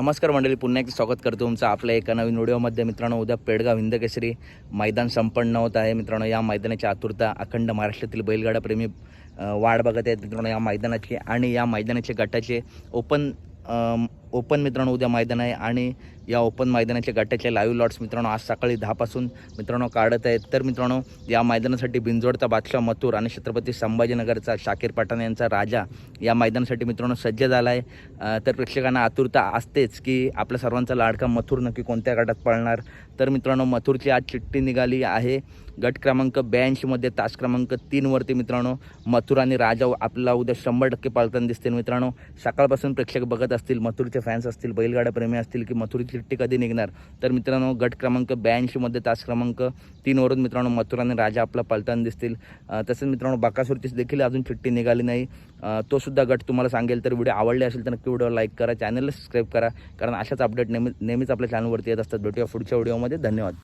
नमस्कार मंडळी पुन्हा एकदा स्वागत करतो तुमचं आपल्या एका नवीन व्हिडिओमध्ये. मित्रांनो उद्या पेडगाव हिंदकेसरी मैदान संपन्न होत आहे. मित्रांनो या मैदानाची आतुरता अखंड महाराष्ट्रातील बैलगाडाप्रेमी वाढ बघत आहेत. मित्रांनो या मैदानाची आणि या मैदानाचे गटाचे ओपन ओपन मित्रांनो उद्या मैदान आहे आणि या ओपन मैदानाच्या गटाचे लाईव्ह लॉट्स मित्रांनो आज सकाळी दहापासून मित्रांनो काढत आहेत. तर मित्रांनो या मैदानासाठी बिंजोडचा बादशाह मथुर आणि छत्रपती संभाजीनगरचा शाकीर पठाण यांचा राजा या मैदानासाठी मित्रांनो सज्ज झाला आहे. तर प्रेक्षकांना आतुरता असतेच की आपल्या सर्वांचा लाडका मथुर नक्की कोणत्या गटात पळणार? तर मित्रांनो मथुरची आज चिठ्ठी निघाली आहे. गट क्रमांक ब्याऐंशीमध्ये तास क्रमांक तीनवरती मित्रांनो मथुर आणि राजा आपल्याला उद्या शंभर टक्के पाळताना दिसतील मित्रांनो. सकाळपासून प्रेक्षक बघत असतील मथुरच्या फॅन्स असतील बैलगाड्याप्रेमी असतील की मथुरी चिठ्ठी कधी निघणार? तर मित्रांनो गट क्रमांक ब्याऐंशीमध्ये तास क्रमांक तीनवरून मित्रांनो मथुरा आणि राजा आपला पलताना दिसतील. तसेच मित्रांनो बाकासुरची देखील अजून चिठ्ठी निघाली नाही. तोसुद्धा तो सुद्धा गट तुम्हाला सांगेल. तर व्हिडिओ आवडले असेल तर नक्की व्हिडिओ लाईक करा चॅनलला सबस्क्राईब करा कारण अशाच अपडेट नेहमी नेहमीच आपल्या चॅनलवरती येत असतात. भेटूया पुढच्या व्हिडिओमध्ये धन्यवाद.